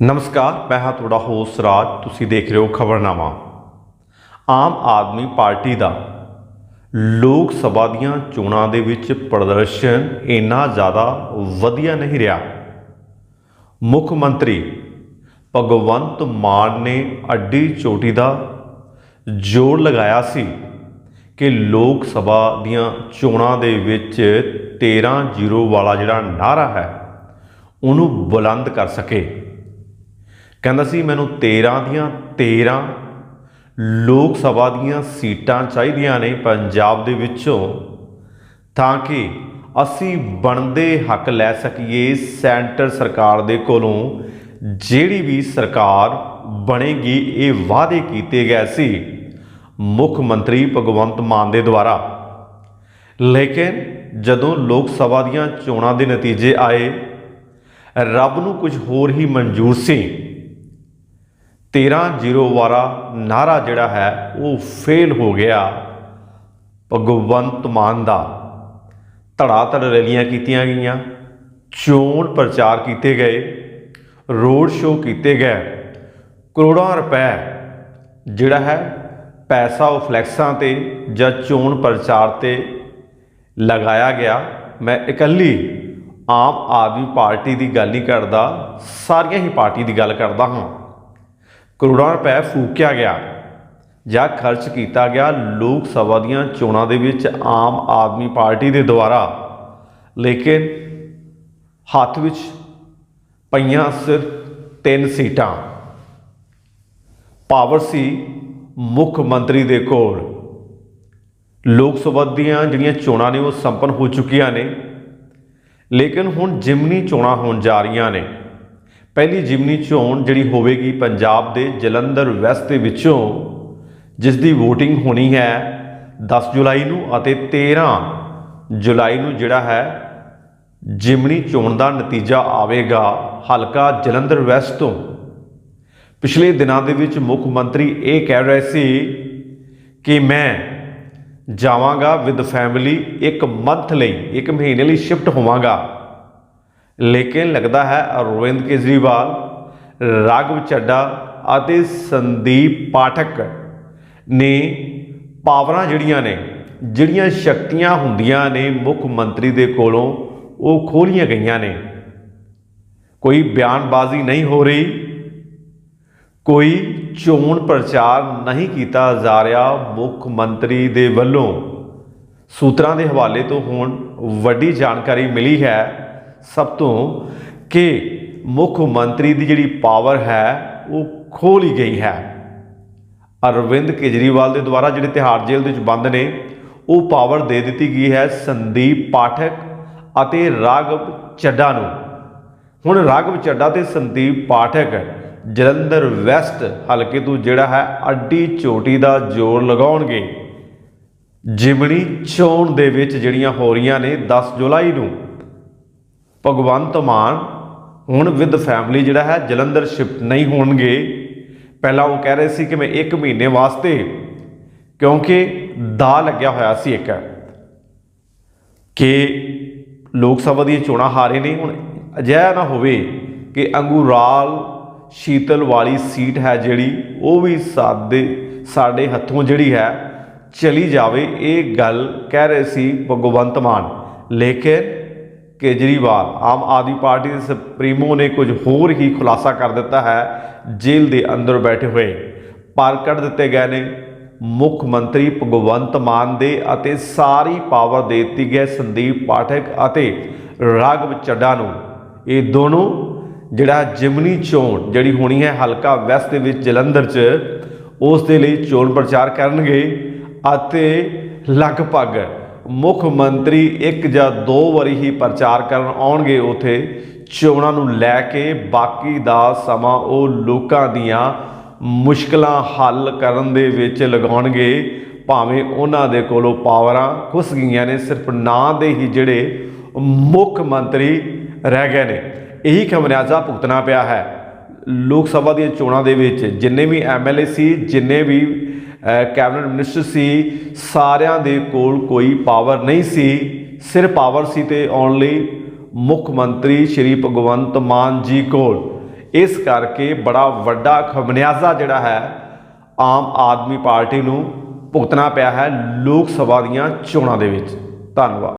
ਨਮਸਕਾਰ, ਮੈਂ ਹਾਂ ਤੁਹਾਡਾ ਹੋਸਟ ਰਾਜ। ਤੁਸੀਂ ਦੇਖ ਰਹੇ ਹੋ ਖਬਰਨਾਮਾ। ਆਮ ਆਦਮੀ ਪਾਰਟੀ ਦਾ ਲੋਕ ਸਭਾ ਦੀਆਂ ਚੋਣਾਂ ਦੇ ਵਿੱਚ ਪ੍ਰਦਰਸ਼ਨ ਇੰਨਾ ਜ਼ਿਆਦਾ ਵਧੀਆ ਨਹੀਂ ਰਿਹਾ। ਮੁੱਖ ਮੰਤਰੀ ਭਗਵੰਤ ਮਾਨ ਨੇ ਅੱਡੀ ਚੋਟੀ ਦਾ ਜੋਰ ਲਗਾਇਆ ਸੀ ਕਿ ਲੋਕ ਸਭਾ ਦੀਆਂ ਚੋਣਾਂ ਦੇ ਵਿੱਚ 13-0 ਵਾਲਾ ਜਿਹੜਾ ਨਾਰਾ ਹੈ, ਉਹਨੂੰ ਬੁਲੰਦ ਕਰ ਸਕੇ। ਕਹਿੰਦਾ ਸੀ, ਮੈਨੂੰ 13 ਦੀਆਂ 13 ਲੋਕ ਸਭਾ ਦੀਆਂ ਸੀਟਾਂ ਚਾਹੀਦੀਆਂ ਨੇ ਪੰਜਾਬ ਦੇ ਵਿੱਚੋਂ ਤਾਂ ਕਿ ਅਸੀਂ ਬਣਦੇ ਹੱਕ ਲੈ ਸਕੀਏ ਸੈਂਟਰ ਸਰਕਾਰ ਦੇ ਕੋਲੋਂ। ਜਿਹੜੀ ਵੀ ਸਰਕਾਰ ਬਣੇਗੀ, ਇਹ ਵਾਅਦੇ ਕੀਤੇ ਗਏ ਸੀ ਮੁੱਖ ਮੰਤਰੀ ਭਗਵੰਤ ਮਾਨ ਦੇ ਦੁਆਰਾ। ਲੇਕਿਨ ਜਦੋਂ ਲੋਕ ਸਭਾ ਦੀਆਂ ਚੋਣਾਂ ਦੇ ਨਤੀਜੇ ਆਏ, ਰੱਬ ਨੂੰ ਕੁਝ ਹੋਰ ਹੀ ਮਨਜ਼ੂਰ ਸੀ। 13-0 ਵਾਰਾ ਨਾਰਾ ਜਿਹੜਾ ਹੈ, ਉਹ ਫੇਲ ਹੋ ਗਿਆ। ਭਗਵੰਤ ਮਾਨ ਦਾ ਧੜਾ ਧੜ ਰੈਲੀਆਂ ਕੀਤੀਆਂ ਗਈਆਂ, ਚੋਣ ਪ੍ਰਚਾਰ ਕੀਤੇ ਗਏ, ਰੋਡ ਸ਼ੋਅ ਕੀਤੇ ਗਏ। ਕਰੋੜਾਂ ਰੁਪਏ ਜਿਹੜਾ ਹੈ, ਪੈਸਾ ਉਹ ਫਲੈਕਸਾਂ ਤੇ ਜਾਂ ਚੋਣ ਪ੍ਰਚਾਰ ਤੇ ਲਗਾਇਆ ਗਿਆ। ਮੈਂ ਇਕੱਲੀ ਆਮ ਆਦਮੀ ਪਾਰਟੀ ਦੀ ਗੱਲ ਨਹੀਂ ਕਰਦਾ, ਸਾਰੀਆਂ ਹੀ ਪਾਰਟੀ ਦੀ ਗੱਲ ਕਰਦਾ ਹਾਂ। ਕਰੋੜਾਂ ਰੁਪਏ ਫੂਕਿਆ ਗਿਆ ਜਾਂ ਖਰਚ ਕੀਤਾ ਗਿਆ ਲੋਕ ਸਭਾ ਦੀਆਂ ਚੋਣਾਂ ਦੇ ਵਿੱਚ ਆਮ ਆਦਮੀ ਪਾਰਟੀ ਦੇ ਦੁਆਰਾ। ਲੇਕਿਨ ਹੱਥ ਵਿੱਚ ਪਈਆਂ ਸਿਰਫ ਤਿੰਨ ਸੀਟਾਂ। ਪਾਵਰ ਸੀ ਮੁੱਖ ਮੰਤਰੀ ਦੇ ਕੋਲ। ਲੋਕ ਸਭਾ ਦੀਆਂ ਜਿਹੜੀਆਂ ਚੋਣਾਂ ਨੇ ਉਹ ਸੰਪੰਨ ਹੋ ਚੁੱਕੀਆਂ ਨੇ। ਲੇਕਿਨ ਹੁਣ ਜਿਮਨੀ ਚੋਣਾਂ ਹੋਣ ਜਾ ਰਹੀਆਂ ਨੇ। ਪਹਿਲੀ ਜਿਮਨੀ ਚੋਣ ਜਿਹੜੀ ਹੋਵੇਗੀ ਪੰਜਾਬ ਦੇ ਜਲੰਧਰ ਵੈਸਟ ਦੇ ਵਿੱਚੋਂ ਜਿਸ ਦੀ VOTING ਹੋਣੀ ਹੈ 10 ਜੁਲਾਈ ਨੂੰ ਅਤੇ 13 ਜੁਲਾਈ ਨੂੰ ਜਿਹੜਾ ਹੈ ਜਿਮਨੀ ਚੋਣ ਦਾ ਨਤੀਜਾ ਆਵੇਗਾ ਹਲਕਾ ਜਲੰਧਰ ਵੈਸਟ ਤੋਂ। ਪਿਛਲੇ ਦਿਨਾਂ ਦੇ ਵਿੱਚ ਮੁੱਖ ਮੰਤਰੀ ਇਹ ਕਹਿ ਰਹੇ ਸੀ ਕਿ ਮੈਂ ਜਾਵਾਂਗਾ ਵਿਦ ਫੈਮਿਲੀ ਇੱਕ ਮੰਥ ਲਈ, ਇੱਕ ਮਹੀਨੇ ਲਈ ਸ਼ਿਫਟ ਹੋਵਾਂਗਾ। ਲੇਕਿਨ ਲੱਗਦਾ ਹੈ ਅਰਵਿੰਦ ਕੇਜਰੀਵਾਲ, ਰਾਘਵ ਚੱਡਾ ਅਤੇ ਸੰਦੀਪ ਪਾਠਕ ਨੇ ਪਾਵਰਾਂ ਜਿਹੜੀਆਂ ਨੇ, ਜਿਹੜੀਆਂ ਸ਼ਕਤੀਆਂ ਹੁੰਦੀਆਂ ਨੇ ਮੁੱਖ ਮੰਤਰੀ ਦੇ ਕੋਲੋਂ, ਉਹ ਖੋਲੀਆਂ ਗਈਆਂ ਨੇ। ਕੋਈ ਬਿਆਨਬਾਜ਼ੀ ਨਹੀਂ ਹੋ ਰਹੀ, ਕੋਈ ਚੋਣ ਪ੍ਰਚਾਰ ਨਹੀਂ ਕੀਤਾ ਜਾ ਰਿਹਾ ਮੁੱਖ ਮੰਤਰੀ ਦੇ ਵੱਲੋਂ। ਸੂਤਰਾਂ ਦੇ ਹਵਾਲੇ ਤੋਂ ਹੁਣ ਵੱਡੀ ਜਾਣਕਾਰੀ ਮਿਲੀ ਹੈ ਸਭ ਤੋਂ ਕਿ ਮੁੱਖ ਮੰਤਰੀ ਦੀ ਜਿਹੜੀ ਪਾਵਰ ਹੈ, ਉਹ ਖੋਲੀ ਗਈ ਹੈ। ਅਰਵਿੰਦ ਕੇਜਰੀਵਾਲ ਦੇ ਦੁਆਰਾ ਜਿਹੜੇ ਤਿਹਾੜ ਜੇਲ੍ਹ ਦੇ ਵਿੱਚ ਬੰਦ ਨੇ, ਉਹ ਪਾਵਰ ਦੇ ਦਿੱਤੀ ਗਈ ਹੈ ਸੰਦੀਪ ਪਾਠਕ ਅਤੇ ਰਾਘਵ ਚੱਡਾ ਨੂੰ। ਹੁਣ ਰਾਘਵ ਚੱਡਾ ਤੇ ਸੰਦੀਪ ਪਾਠਕ, ਜਲੰਧਰ ਵੈਸਟ ਹਲਕੇ ਤੋਂ ਜਿਹੜਾ ਹੈ, ਅੱਡੀ ਚੋਟੀ ਦਾ ਜੋਰ ਲਗਾਉਣਗੇ। ਜਿਮਣੀ ਚੋਣ ਦੇ ਵਿੱਚ ਜਿਹੜੀਆਂ ਹੋ ਰਹੀਆਂ ਨੇ 10 ਜੁਲਾਈ ਨੂੰ ਭਗਵੰਤ ਮਾਨ ਹੁਣ ਵਿਦ ਫੈਮਿਲੀ ਜਿਹੜਾ ਹੈ, ਜਲੰਧਰ ਸ਼ਿਫਟ ਨਹੀਂ ਹੋਣਗੇ। ਪਹਿਲਾਂ ਉਹ ਕਹਿ ਰਹੇ ਸੀ ਕਿ ਮੈਂ 1 ਮਹੀਨੇ ਵਾਸਤੇ, ਕਿਉਂਕਿ ਦਾ ਲੱਗਿਆ ਹੋਇਆ ਸੀ ਇੱਕ। ਕਿ ਲੋਕ ਸਭਾ ਦੀਆਂ ਚੋਣਾਂ ਹਾਰੇ ਨੇ ਹੁਣ ਅਜਿਹਾ ਨਾ ਹੋਵੇ ਕਿ ਅੰਗੂਰਾਲ ਸ਼ੀਤਲ ਵਾਲੀ ਸੀਟ ਹੈ ਜਿਹੜੀ, ਉਹ ਵੀ ਸਾਡੇ ਸਾਡੇ ਹੱਥੋਂ ਜਿਹੜੀ ਹੈ, ਚਲੀ ਜਾਵੇ। ਇਹ ਗੱਲ ਕਹਿ ਰਹੇ ਸੀ ਭਗਵੰਤ ਮਾਨ। ਲੇਕਿਨ ਕੇਜਰੀਵਾਲ ਆਮ ਆਦਮੀ ਪਾਰਟੀ ਦੇ ਸੁਪਰੀਮੋ ਨੇ ਕੁਝ ਹੋਰ ਹੀ ਖੁਲਾਸਾ ਕਰ ਦਿੱਤਾ ਹੈ, ਜੇਲ੍ਹ ਦੇ ਅੰਦਰ ਬੈਠੇ ਹੋਏ। ਪਰ ਕੱਢ ਦਿੱਤੇ ਗਏ ਨੇ। ਮੁੱਖ ਮੰਤਰੀ ਭਗਵੰਤ ਮਾਨ ਦੇ ਅਤੇ ਸਾਰੀ ਪਾਵਰ ਦੇ ਦਿੱਤੀ ਗਈ ਸੰਦੀਪ ਪਾਠਕ ਅਤੇ ਰਾਘਵ ਚੱਡਾ ਨੂੰ। ਇਹ ਦੋਨੋਂ ਜਿਹੜਾ ਜਿਮਨੀ ਚੋਣ ਜਿਹੜੀ ਹੋਣੀ ਹੈ ਹਲਕਾ ਵੈਸਟ ਦੇ ਵਿੱਚ ਜਲੰਧਰ 'ਚ, ਉਸ ਦੇ ਲਈ ਚੋਣ ਪ੍ਰਚਾਰ ਕਰਨਗੇ ਅਤੇ ਲਗਭਗ ਮੁੱਖ ਮੰਤਰੀ ਇੱਕ ਜਾਂ ਦੋ ਵਾਰੀ ਹੀ ਪ੍ਰਚਾਰ ਕਰਨ ਆਉਣਗੇ ਉਥੇ। ਚੋਣਾਂ ਨੂੰ ਲੈ ਕੇ ਬਾਕੀ ਦਾ ਸਮਾਂ ਉਹ ਲੋਕਾਂ ਦੀਆਂ ਮੁਸ਼ਕਲਾਂ ਹੱਲ ਕਰਨ ਦੇ ਵਿੱਚ ਲਗਾਉਣਗੇ। ਭਾਵੇਂ ਉਹਨਾਂ ਦੇ ਕੋਲੋਂ ਪਾਵਰਾਂ ਖੁੱਸ ਗਈਆਂ ਨੇ, ਸਿਰਫ ਨਾਂ ਦੇ ਹੀ ਜਿਹੜੇ ਮੁੱਖ ਮੰਤਰੀ ਰਹਿ ਗਏ ਨੇ। ਇਹੀ ਖਮਿਆਜ਼ਾ ਭੁਗਤਣਾ ਪਿਆ ਹੈ। ਲੋਕ ਸਭਾ ਦੀਆਂ ਚੋਣਾਂ ਦੇ ਵਿੱਚ ਜਿੰਨੇ ਵੀ ਐਮਐਲਏ ਸੀ, ਜਿੰਨੇ ਵੀ ਕੈਬਨਿਟ ਮਿਨਿਸਟਰ ਸੀ, ਸਾਰਿਆਂ ਦੇ ਕੋਲ ਕੋਈ ਪਾਵਰ ਨਹੀਂ ਸੀ। ਸਿਰ ਪਾਵਰ ਸੀ ਤੇ ਲਈ ਮੁੱਖ ਮੰਤਰੀ ਸ਼੍ਰੀ ਭਗਵੰਤ ਮਾਨ ਜੀ ਕੋਲ। ਇਸ ਕਰਕੇ ਬੜਾ ਵੱਡਾ ਖਮਨਿਆਜ਼ਾ ਜਿਹੜਾ ਹੈ, ਆਮ ਆਦਮੀ ਪਾਰਟੀ ਨੂੰ ਭੁਗਤਣਾ ਪਿਆ ਹੈ ਲੋਕ ਸਭਾ ਦੀਆਂ ਚੋਣਾਂ ਦੇ ਵਿੱਚ। ਧੰਨਵਾਦ।